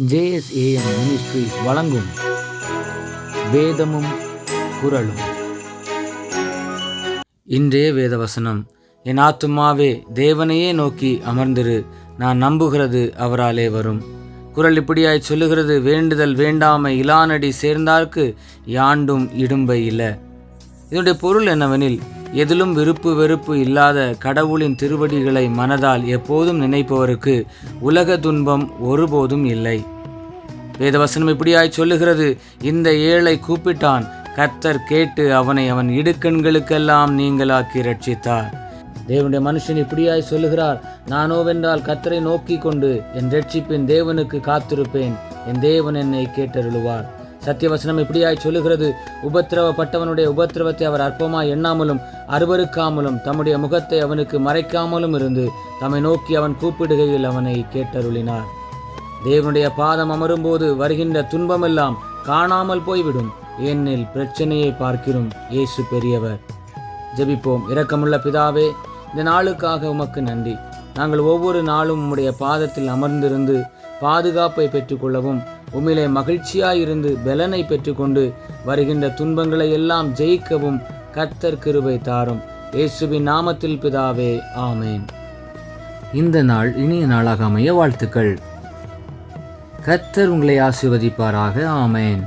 JSAM ministries வழங்கும் வேதமும் குரலும் இன்றே வேதவசனம். என் ஆத்துமாவே தேவனையே நோக்கி அமர்ந்திரு. நான் நம்புகிறது அவராலே வரும். குரல் இப்படியாய் சொல்லுகிறது வேண்டுதல் வேண்டாமை இலானடி சேர்ந்தார்க்கு யாண்டும் இடும்பை இல்லை. இதனுடைய பொருள் என்னவெனில் எதிலும் விருப்பு வெறுப்பு இல்லாத கடவுளின் திருவடிகளை மனதால் எப்போதும் நினைப்பவருக்கு உலக துன்பம் ஒருபோதும் இல்லை. வேதவசனம் இப்படியாய் சொல்லுகிறது இந்த ஏழை கூப்பிட்டான் கத்தர் கேட்டு அவனை அவன் இடுக்கண்களுக்கெல்லாம் நீங்களாக்கி ரட்சித்தார் தேவனுடைய மனுஷன் இப்படியாய் சொல்லுகிறார் நானோவென்றால் கத்தரை நோக்கி கொண்டு என் ரட்சிப்பின் தேவனுக்கு காத்திருப்பேன் என் தேவன் என்னை கேட்டருளுவார். சத்தியவசனம் இப்படியாய் சொல்லுகிறது. உபத்திரவப்பட்டவனுடைய உபத்திரவத்தை அவர் அற்பமாய் எண்ணாமலும் அருவருக்காமலும் தம்முடைய முகத்தை அவனுக்கு மறைக்காமலும் இருந்து தம்மை நோக்கி அவன் கூப்பிடுகையில் அவனை கேட்டருளினார். தேவனுடைய பாதம் அமரும்போது வருகின்ற துன்பமெல்லாம் காணாமல் போய்விடும். ஏனெனில் பிரச்சனையை பார்க்கிறோம் இயேசு பெரியவர். ஜெபிப்போம். இரக்கமுள்ள பிதாவே இந்த நாளுக்காக உமக்கு நன்றி. நாங்கள் ஒவ்வொரு நாளும் உம்முடைய பாதத்தில் அமர்ந்திருந்து பாதுகாப்பை பெற்றுக்கொள்ளவும் உம்மிலே மகிழ்ச்சியாயிருந்து பலனை பெற்றுக்கொண்டு வருகின்ற துன்பங்களை எல்லாம் ஜெயிக்கவும் கர்த்தர் கிருபை தாரும். இயேசுவின் நாமத்தில் பிதாவே ஆமேன். இந்த நாள் இனிய நாளாக அமைய வாழ்த்துக்கள். கர்த்தர் உங்களை ஆசிர்வதிப்பாராக ஆமேன்.